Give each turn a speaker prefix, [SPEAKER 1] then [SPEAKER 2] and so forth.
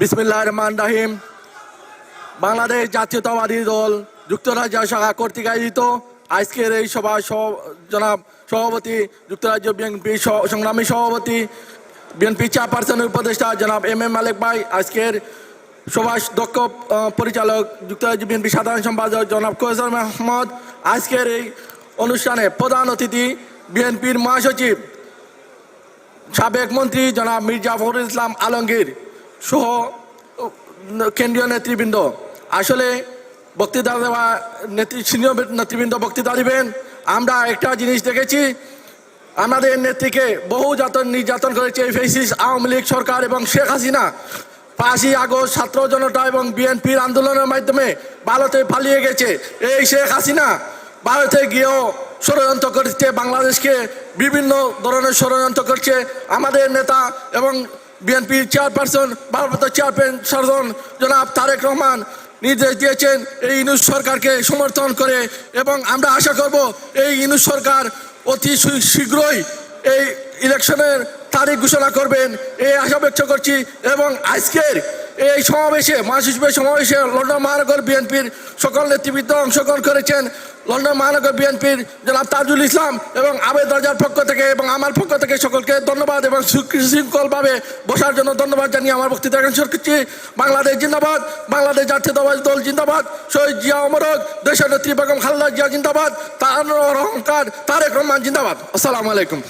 [SPEAKER 1] বিসমিল্লাহ রহমান রাহিম। বাংলাদেশ জাতীয়তাবাদী দল যুক্তরাজ্য শাখা কর্তৃক আয়োজিত আজকের এই সভা জনাব সভাপতি যুক্তরাজ্য বিএনপি সংগ্রামী সভাপতি, বিএনপি চেয়ারপারসনের উপদেষ্টা জনাব এম এম মালিক ভাই, আজকের সভার দক্ষ পরিচালক যুক্তরাজ্য বিএনপি সাধারণ সম্পাদক জনাব কৈসর মাহমদ, আজকের এই অনুষ্ঠানে প্রধান অতিথি বিএনপির মহাসচিব, সাবেক মন্ত্রী জনাব মির্জা ফখরুল ইসলাম আলমগীর। সহ কেন্দ্রীয় নেতৃবৃন্দ, আসলে বক্তৃতা দেওয়া নেতৃ, সিনিয়র নেতৃবৃন্দ বক্তৃতা দিবেন। আমরা একটা জিনিস দেখেছি, আমাদের নেত্রীকে বহু যাতন নির্যাতন করেছে ফেসিস আওয়ামী লীগ সরকার এবং শেখ হাসিনা। পাঁচই আগস্ট ছাত্র জনতা এবং বিএনপির আন্দোলনের মাধ্যমে ভারতে পালিয়ে গেছে। এই শেখ হাসিনা ভারতে গিয়েও ষড়যন্ত্র করছে, বাংলাদেশকে বিভিন্ন ধরনের ষড়যন্ত্র করছে। আমাদের নেতা এবং বিএনপির চেয়ারপারসন ভারপ্রাপ্ত চেয়ারপারসন জনাব তারেক রহমান নির্দেশ দিয়েছেন এই ইনুস সরকারকে সমর্থন করে এবং আমরা আশা করব এই ইনুস সরকার অতি শীঘ্রই এই ইলেকশনের তারিখ ঘোষণা করবেন। এই আশা ব্যক্ত করছি এবং আজকের এই সমাবেশে মহাসচিবের সমাবেশে লন্ডন মহানগর বিএনপির সকল নেতৃবৃন্দ অংশগ্রহণ করেছেন। লন্ডন মহানগর বিএনপির জনাব তাজুল ইসলাম এবং আবেদ রাজার পক্ষ থেকে এবং আমার পক্ষ থেকে সকলকে ধন্যবাদ এবং সুশৃঙ্খলভাবে বসার জন্য ধন্যবাদ জানিয়ে আমার বক্তৃতা শুরু করছি। বাংলাদেশ জিন্দাবাদ, বাংলাদেশ জাতীয়তাবাদী দল জিন্দাবাদ, শহীদ জিয়া অমরক দেশের নেত্রী বেগম খালেদা জিয়া জিন্দাবাদ তার অহংকার, তারেক রহমান জিন্দাবাদ। আসসালামু আলাইকুম।